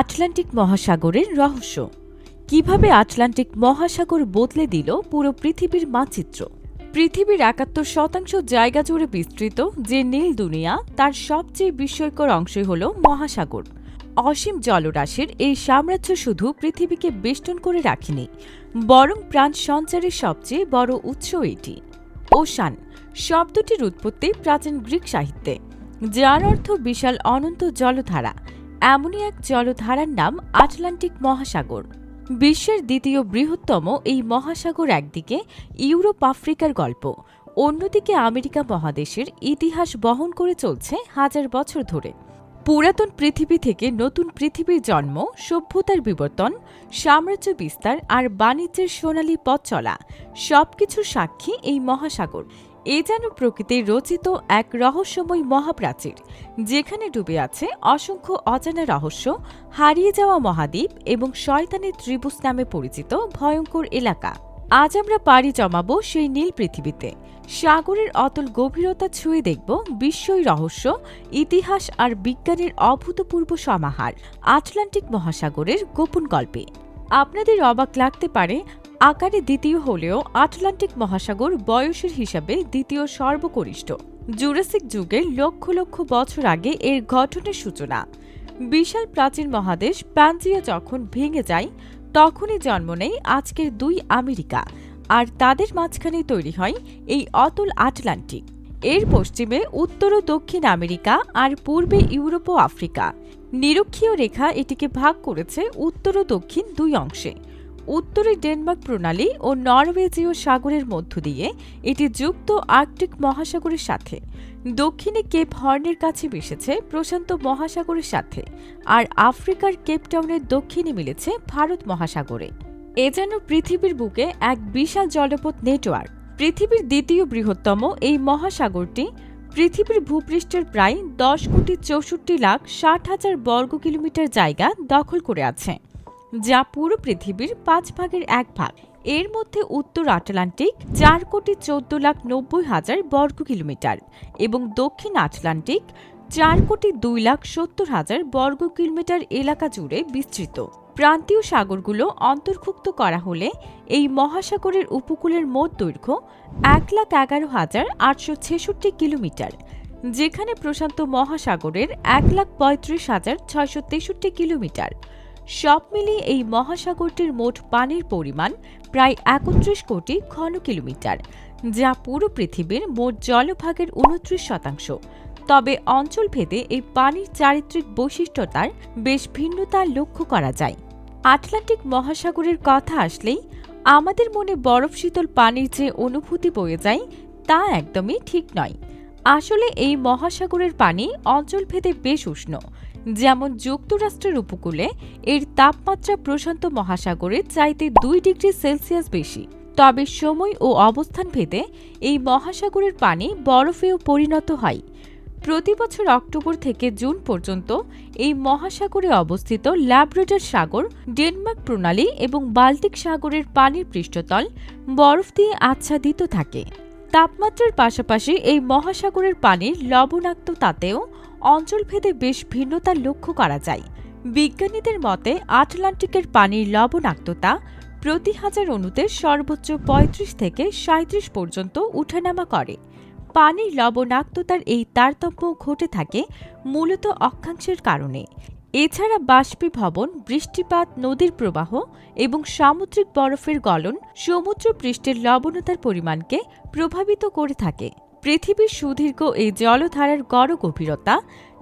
Atlantic মহাসাগরের রহস্য। কীভাবে আটলান্টিক মহাসাগর বদলে দিল পুরো পৃথিবীর মানচিত্র? পৃথিবীর একাত্তর শতাংশ জায়গা জুড়ে বিস্তৃত যে নীল দুনিয়া, তার সবচেয়ে বিস্ময়কর অংশই হল মহাসাগর। অসীম জলরাশির এই সাম্রাজ্য শুধু পৃথিবীকে বেষ্টন করে রাখেনি, বরং প্রাণ সঞ্চারের সবচেয়ে বড় উৎস এটি। ওশান শব্দটির উৎপত্তি প্রাচীন গ্রিক সাহিত্যে, যার অর্থ বিশাল অনন্ত জলধারা এমনই এক জলধারার নাম আটলান্টিক মহাসাগর। বিশ্বের দ্বিতীয় বৃহত্তম এই মহাসাগর একদিকে ইউরোপ আফ্রিকার গল্প, অন্যদিকে আমেরিকা মহাদেশের ইতিহাস বহন করে চলছে হাজার বছর ধরে। পুরাতন পৃথিবী থেকে নতুন পৃথিবীর জন্ম, সভ্যতার বিবর্তন, সাম্রাজ্য বিস্তার আর বাণিজ্যের সোনালী পথ চলা, সবকিছুর সাক্ষী এই মহাসাগর। এ যেন প্রকৃতির রচিত এক রহস্যময় মহাপ্রাচীর, যেখানে ডুবে আছে অসংখ্য অজানা রহস্য, হারিয়ে যাওয়া মহাদ্বীপ এবং শয়তানের ত্রিভুজ নামে পরিচিত ভয়ঙ্কর এলাকা। আজ আমরা পাড়ি জমাবো সেই নীল পৃথিবীতে। সাগরের অতল গভীরতা ছুঁয়ে দেখব বিস্ময় রহস্য, ইতিহাস আর বিজ্ঞানের অভূতপূর্ব সমাহার আটলান্টিক মহাসাগরের গোপন গল্পে। আপনাদের অবাক লাগতে পারে আকারে দ্বিতীয় হলেও আটলান্টিক মহাসাগর বয়সের হিসাবে দ্বিতীয় সর্বকনিষ্ঠ। জুরাসিক যুগের লক্ষ লক্ষ বছর আগে এর গঠনের সূচনা। বিশাল প্রাচীন মহাদেশ প্যানজিয়া যখন ভেঙে যায়, তখনই জন্ম নেয় আজকের দুই আমেরিকা। আর তাদের মাঝখানে তৈরি হয় এই অতল আটলান্টিক। এর পশ্চিমে উত্তর ও দক্ষিণ আমেরিকা আর পূর্বে ইউরোপ ও আফ্রিকা। নিরক্ষীয় রেখা এটিকে ভাগ করেছে উত্তর ও দক্ষিণ দুই অংশে। উত্তরে ডেনমার্ক প্রণালী ও নরওয়েজীয় সাগরের মধ্য দিয়ে এটি যুক্ত আর্কটিক মহাসাগরের সাথে। দক্ষিণে কেপ হর্নের কাছে মিশেছে প্রশান্ত মহাসাগরের সাথে আর আফ্রিকার কেপটাউনের দক্ষিণে মিলেছে ভারত মহাসাগরে। এ যেন পৃথিবীর বুকে এক বিশাল জলপথ নেটওয়ার্ক। পৃথিবীর দ্বিতীয় বৃহত্তম এই মহাসাগরটি পৃথিবীর ভূপৃষ্ঠের প্রায় দশ কোটি চৌষট্টি লাখ ষাট হাজার বর্গ কিলোমিটার জায়গা দখল করে আছে। যা পুরো পৃথিবীর পাঁচ ভাগের এক ভাগ। এর মধ্যে উত্তর আটলান্টিক, চার কোটি চোদ্দ লাখ নব্বই হাজার বর্গ কিলোমিটার এবং দক্ষিণ আটলান্টিক, চার কোটি দুই লাখ সত্তর হাজার বর্গ কিলোমিটার এলাকা জুড়ে বিস্তৃত। প্রান্তীয় সাগরগুলো অন্তর্ভুক্ত করা হলে এই মহাসাগরের উপকূলের মোট দৈর্ঘ্য এক লাখ এগারো হাজার আটশো ছেষট্টি কিলোমিটার, যেখানে প্রশান্ত মহাসাগরের এক লাখ পঁয়ত্রিশ হাজার ছয়শো তেষট্টি কিলোমিটার। সব মিলিয়ে এই মহাসাগরটির মোট পানির পরিমাণ প্রায় একত্রিশ কোটি ঘন কিলোমিটার, যা পুরো পৃথিবীর মোট জলভাগের উনত্রিশ শতাংশ। তবে অঞ্চলভেদে এই পানির চারিত্রিক বৈশিষ্ট্যতার বেশ ভিন্নতা লক্ষ্য করা যায়। আটলান্টিক মহাসাগরের কথা আসলেই আমাদের মনে বরফ শীতল পানির যে অনুভূতি বয়ে যায়, তা একদমই ঠিক নয়। আসলে এই মহাসাগরের পানি অঞ্চলভেদে বেশ উষ্ণ, যেমন যুক্তরাষ্ট্রের উপকূলে এর তাপমাত্রা প্রশান্ত মহাসাগরের চাইতে দুই ডিগ্রি সেলসিয়াস বেশি। তবে সময় ও অবস্থান ভেদে এই মহাসাগরের পানি বরফেও পরিণত হয়। প্রতি বছর অক্টোবর থেকে জুন পর্যন্ত এই মহাসাগরে অবস্থিত ল্যাব্রেডর সাগর, ডেনমার্ক প্রণালী এবং বাল্টিক সাগরের পানির পৃষ্ঠতল বরফ দিয়ে আচ্ছাদিত থাকে। তাপমাত্রার পাশাপাশি এই মহাসাগরের পানির লবণাক্ততাতেও অঞ্চলভেদে বেশ ভিন্নতা লক্ষ্য করা যায়। বিজ্ঞানীদের মতে, আটলান্টিকের পানির লবণাক্ততা প্রতি হাজার অণুতে সর্বোচ্চ ৩৫ থেকে সাঁত্রিশ পর্যন্ত উঠানামা করে। পানির লবণাক্ততার এই তারতম্য ঘটে থাকে মূলত অক্ষাংশের কারণে। এছাড়া বাষ্পীভবন, বৃষ্টিপাত, নদীর প্রবাহ এবং সামুদ্রিক বরফের গলন সমুদ্র পৃষ্ঠের লবণতার পরিমাণকে প্রভাবিত করে থাকে। পৃথিবীর সুদীর্ঘ এই জলধারার গড় গভীরতা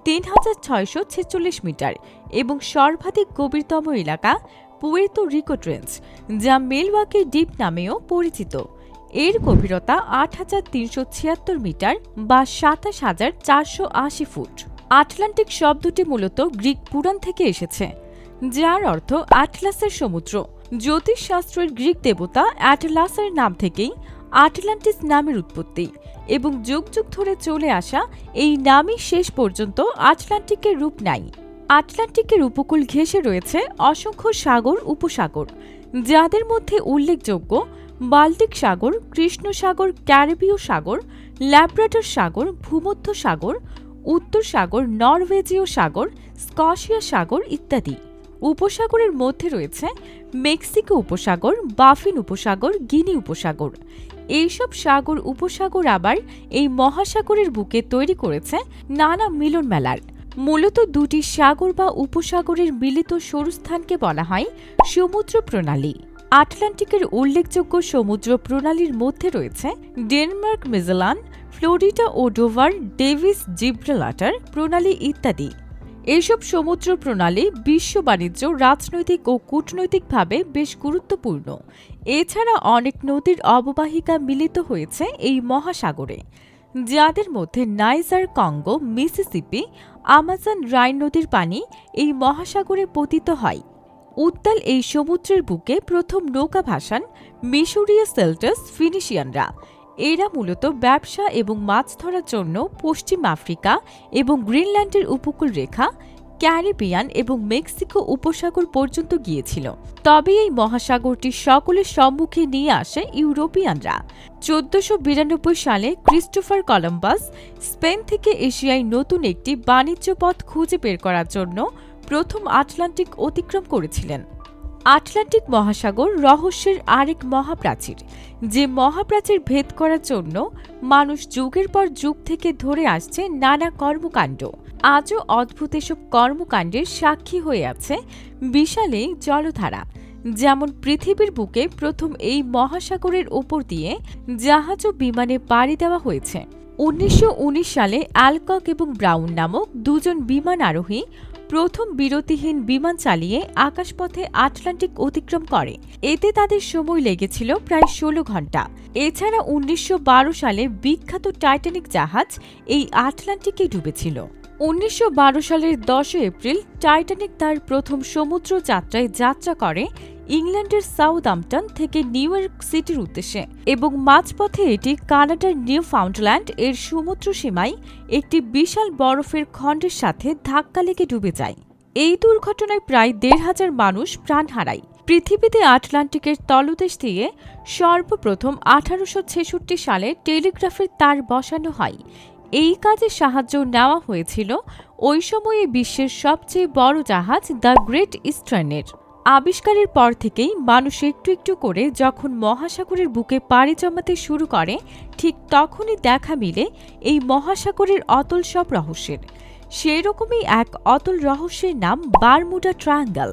তিন হাজার ছয়শো ছেচল্লিশ মিটার এবং সর্বাধিক গভীরতম এলাকা পুয়েতো রিকো ট্রেন্স, যা মেলওয়াকি ডিপ নামেও পরিচিত। এর গভীরতা আট হাজার তিনশো ছিয়াত্তর মিটার বা সাতাশ হাজার চারশো আশি ফুট। আটলান্টিক শব্দটি মূলত গ্রিক পুরাণ থেকে এসেছে, যার অর্থ আটলাসের সমুদ্র। জ্যোতিষশাস্ত্রের গ্রিক দেবতা অ্যাটলাসের নাম থেকেই আটলান্টিস নামের উৎপত্তি এবং যুগ যুগ ধরে চলে আসা এই নামই শেষ পর্যন্ত আটলান্টিকের রূপ নাই। আটলান্টিকের উপকূল ঘেঁষে রয়েছে অসংখ্য সাগর, উপসাগর, যাদের মধ্যে উল্লেখযোগ্য বাল্টিক সাগর কৃষ্ণ সাগর ক্যারিবীয় সাগর, ল্যাব্রাডর সাগর ভূমধ্য সাগর উত্তর সাগর, নরওয়েজীয় সাগর, স্কশিয়া সাগর ইত্যাদি। উপসাগরের মধ্যে রয়েছে মেক্সিকো উপসাগর, বাফিন উপসাগর, গিনি উপসাগর। এইসব সাগর, উপসাগর আবার এই মহাসাগরের বুকে তৈরি করেছে নানা মিলন মেলার মূলত দুটি সাগর বা উপসাগরের মিলিত সরুস্থানকে বলা হয় সমুদ্র প্রণালী। আটলান্টিকের উল্লেখযোগ্য সমুদ্র প্রণালীর মধ্যে রয়েছে ডেনমার্ক, মেজেলান ফ্লোরিডা ও ডোভার ডেভিস জিব্রালাটার প্রণালী ইত্যাদি। এইসব সমুদ্র প্রণালী বিশ্ব বাণিজ্য, রাজনৈতিক ও কূটনৈতিকভাবে বেশ গুরুত্বপূর্ণ। এছাড়া অনেক নদীর অববাহিকা মিলিত হয়েছে এই মহাসাগরে, যাদের মধ্যে Niger, Congo, Mississippi, Amazon Rhine নদীর পানি এই মহাসাগরে পতিত হয়। উত্তাল এই সমুদ্রের বুকে প্রথম নৌকা ভাসান মিশরীয় সেল্টাস ফিনিশিয়ানরা। এরা মূলত ব্যবসা এবং মাছ ধরার জন্য পশ্চিম আফ্রিকা এবং গ্রিনল্যান্ডের উপকূল রেখা, ক্যারিবিয়ান এবং মেক্সিকো উপসাগর পর্যন্ত গিয়েছিল। তবে এই মহাসাগরটি সকলের সম্মুখে নিয়ে আসে ইউরোপিয়ানরা। চোদ্দশো বিরানব্বই সালে ক্রিস্টোফার কলম্বাস স্পেন থেকে এশিয়ায় নতুন একটি বাণিজ্য পথ খুঁজে বের করার জন্য প্রথম আটলান্টিক অতিক্রম করেছিলেন। আটলান্টিক মহাসাগর রহস্যের আরেক মহাপ্রাচীর, যে মহাপ্রাচীর ভেদ করার জন্য মানুষ যুগের পর যুগ থেকে ধরে আসছে নানা কর্মকাণ্ড। আজও অদ্ভুত এসব কর্মকাণ্ডের সাক্ষী হয়ে আছে বিশাল এই জলধারা, যেমন পৃথিবীর বুকে প্রথম এই মহাসাগরের ওপর দিয়ে জাহাজ ও বিমানে পাড়ি দেওয়া হয়েছে। উনিশশো উনিশ সালে অ্যালকক এবং ব্রাউন নামক দুজন বিমান আরোহী প্রথম বিরতিহীন বিমান চালিয়ে আকাশপথে আটলান্টিক অতিক্রম করে। এতে তাদের সময় লেগেছিল প্রায় ষোলো ঘণ্টা। এছাড়া উনিশশো বারো সালে বিখ্যাত টাইটানিক জাহাজ এই আটলান্টিকে ডুবেছিল। উনিশশো বারো সালের দশই এপ্রিল টাইটানিক তার প্রথম সমুদ্র যাত্রায় যাত্রা করে ইংল্যান্ডের সাউথআম্পটন থেকে নিউ ইয়র্ক সিটির উদ্দেশ্যে এবং মাঝপথে এটি কানাডার নিউ ফাউন্ডল্যান্ড এর সমুদ্র সীমায় একটি বিশাল বরফের খণ্ডের সাথে ধাক্কা লেগে ডুবে যায়। এই দুর্ঘটনায় প্রায় দেড় হাজার মানুষ প্রাণ হারায়। পৃথিবীতে আটলান্টিকের তলদেশ দিয়ে সর্বপ্রথম আঠারোশো ছেষট্টি সালে টেলিগ্রাফের তার বসানো হয়। এই কাজে সাহায্য নেওয়া হয়েছিল ওই সময়ে বিশ্বের সবচেয়ে বড় জাহাজ দ্য গ্রেট ইস্টার্নের। আবিষ্কারের পর থেকেই মানুষ একটু একটু করে যখন মহাসাগরের বুকে পাড়ি জমাতে শুরু করে, ঠিক তখনই দেখা মিলে এই মহাসাগরের অতল সব রহস্যের। সেই রকমই এক অতল রহস্যের নাম বারমুডা ট্রায়াঙ্গল।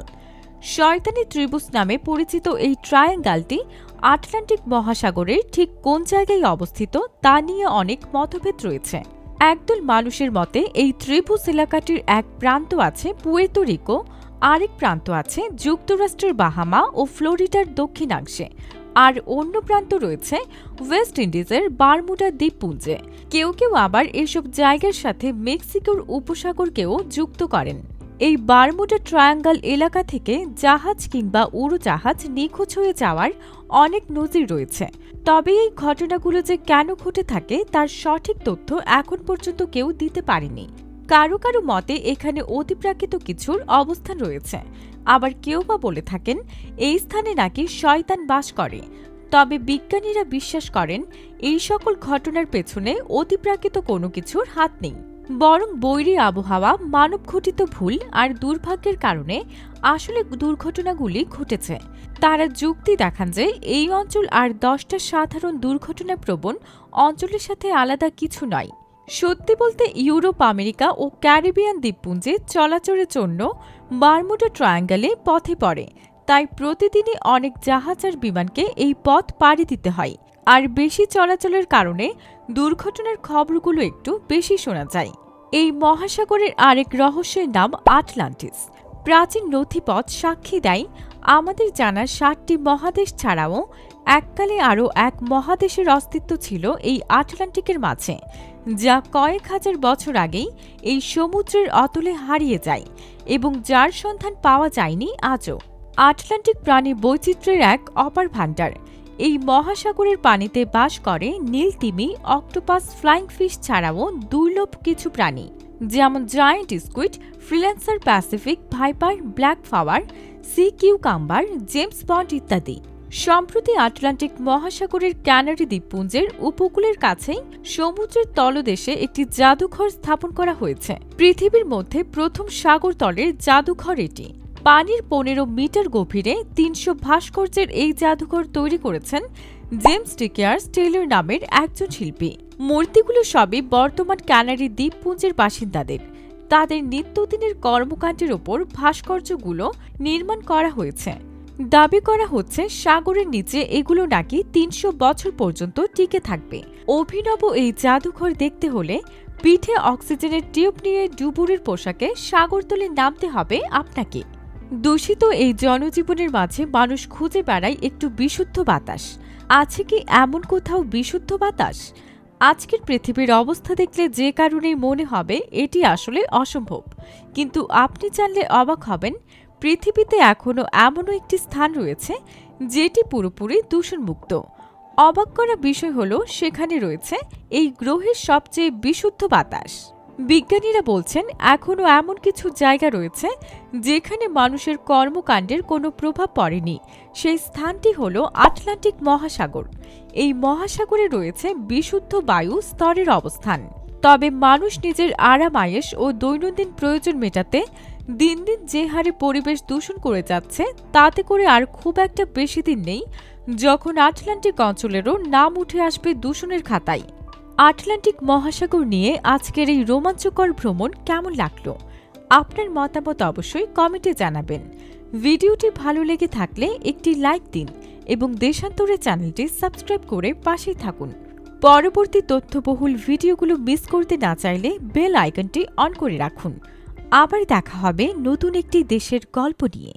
শয়তানি ত্রিভুজ নামে পরিচিত এই ট্রায়াঙ্গালটি আটলান্টিক মহাসাগরের ঠিক কোন জায়গায় অবস্থিত তা নিয়ে অনেক মতভেদ রয়েছে। একদল মানুষের মতে এই ত্রিভুজ এলাকাটির এক প্রান্ত আছে পুয়ের্তো রিকো আরেক প্রান্ত আছে যুক্তরাষ্ট্রের বাহামা ও ফ্লোরিডার দক্ষিণাংশে। আর অন্য প্রান্ত রয়েছে ওয়েস্ট ইন্ডিজের বারমুডা দ্বীপপুঞ্জে। কেউ কেউ আবার এসব জায়গার সাথে মেক্সিকোর উপসাগরকেও যুক্ত করেন। এই বারমুডা ট্রায়াঙ্গল এলাকা থেকে জাহাজ কিংবা উড়োজাহাজ নিখোঁজ হয়ে যাওয়ার অনেক নজির রয়েছে। তবে এই ঘটনাগুলো যে কেন ঘটে থাকে তার সঠিক তথ্য এখন পর্যন্ত কেউ দিতে পারেনি। কারও কারও মতে এখানে অতিপ্রাকৃত কিছুর অবস্থান রয়েছে। আবার কেউ বা বলে থাকেন, এই স্থানে নাকি শয়তান বাস করে। তবে বিজ্ঞানীরা বিশ্বাস করেন, এই সকল ঘটনার পেছনে অতিপ্রাকৃত কোনো কিছুর হাত নেই। বরং বৈরী আবহাওয়া মানব ঘটিত ভুল আর দুর্ভাগ্যের কারণে আসলে দুর্ঘটনাগুলি ঘটেছে। তারা যুক্তি দেখান যে এই অঞ্চল আর দশটা সাধারণ দুর্ঘটনা প্রবণ অঞ্চলের সাথে আলাদা কিছু নয়। সত্যি বলতে ইউরোপ, আমেরিকা ও ক্যারিবিয়ান দ্বীপপুঞ্জে চলাচলের জন্য বারমুডা ট্রায়াঙ্গলে পথে পড়ে। তাই প্রতিদিনই অনেক জাহাজ আর বিমানকে এই পথ পাড়ি দিতে হয়। আর বেশি চলাচলের কারণে দুর্ঘটনার খবরগুলো একটু বেশি শোনা যায়। এই মহাসাগরের আরেক রহস্যের নাম আটলান্টিস। প্রাচীন নথিপথ সাক্ষী দেয়, আমাদের জানা ষাটটি মহাদেশ ছাড়াও এককালে আরও এক মহাদেশের অস্তিত্ব ছিল এই আটলান্টিকের মাঝে, যা কয়েক হাজার বছর আগেই এই সমুদ্রের অতলে হারিয়ে যায় এবং যার সন্ধান পাওয়া যায়নি আজও। আটলান্টিক প্রাণী বৈচিত্র্যের এক অপার ভাণ্ডার, এই মহাসাগরের পানিতে বাস করে নীল তিমি, অক্টোপাস ফ্লাইং ফিশ ছাড়াও দুর্লভ কিছু প্রাণী, যেমন giant squid freelancer Pacific, viper, black flower sea cucumber, James Bond ইত্যাদি। সম্প্রতি আটলান্টিক মহাসাগরের ক্যানারি দ্বীপপুঞ্জের উপকূলের কাছেই সমুদ্রের তলদেশে একটি জাদুঘর স্থাপন করা হয়েছে। পৃথিবীর মধ্যে প্রথম সাগর তলের জাদুঘর এটি। পানির পনেরো মিটার গভীরে তিনশো ভাস্কর্যের এই জাদুঘর তৈরি করেছেন জেমস টিকিয়ার টেইলর নামের একজন শিল্পী। মূর্তিগুলো সবই বর্তমান ক্যানারি দ্বীপপুঞ্জের বাসিন্দাদের। তাদের নিত্যদিনের কর্মকাণ্ডের ওপর ভাস্কর্যগুলো নির্মাণ করা হয়েছে। দাবি করা হচ্ছে সাগরের নিচে এগুলো নাকি তিনশো বছর পর্যন্ত টিকে থাকবে। অভিনব এই জাদুঘর দেখতে হলে পিঠে অক্সিজেনের টিউব নিয়ে ডুবুরির পোশাকে সাগরতলে নামতে হবে আপনাকে। দূষিত এই জনজীবনের মাঝে মানুষ খুঁজে বেড়ায় একটু বিশুদ্ধ বাতাস। আছে কি এমন কোথাও বিশুদ্ধ বাতাস? আজকের পৃথিবীর অবস্থা দেখলে যে কারণেই মনে হবে এটি আসলে অসম্ভব। কিন্তু আপনি জানলে অবাক হবেন পৃথিবীতে এখনও এমনও একটি স্থান রয়েছে যেটি পুরোপুরি দূষণমুক্ত। অবাক করা বিষয় হলো, সেখানে রয়েছে এই গ্রহের সবচেয়ে বিশুদ্ধ বাতাস। বিজ্ঞানীরা বলছেন, এখনও এমন কিছু জায়গা রয়েছে যেখানে মানুষের কর্মকাণ্ডের কোনো প্রভাব পড়েনি। সেই স্থানটি হল আটলান্টিক মহাসাগর। এই মহাসাগরে রয়েছে বিশুদ্ধ বায়ু স্তরের অবস্থান। তবে মানুষ নিজের আরাম আয়েস ও দৈনন্দিন প্রয়োজন মেটাতে দিন দিন যে হারে পরিবেশ দূষণ করে যাচ্ছে, তাতে করে আর খুব একটা বেশি দিন নেই যখন আটলান্টিক অঞ্চলেরও নাম উঠে আসবে দূষণের খাতায়। আটলান্টিক মহাসাগর নিয়ে আজকের এই রোমাঞ্চকর ভ্রমণ কেমন লাগল? আপনার মতামত অবশ্যই কমেন্টে জানাবেন। ভিডিওটি ভালো লেগে থাকলে একটি লাইক দিন এবং দেশান্তরে চ্যানেলটি সাবস্ক্রাইব করে পাশেই থাকুন। পরবর্তী তথ্যবহুল ভিডিওগুলো মিস করতে না চাইলে বেল আইকনটি অন করে রাখুন। আবার দেখা হবে নতুন একটি দেশের গল্প নিয়ে।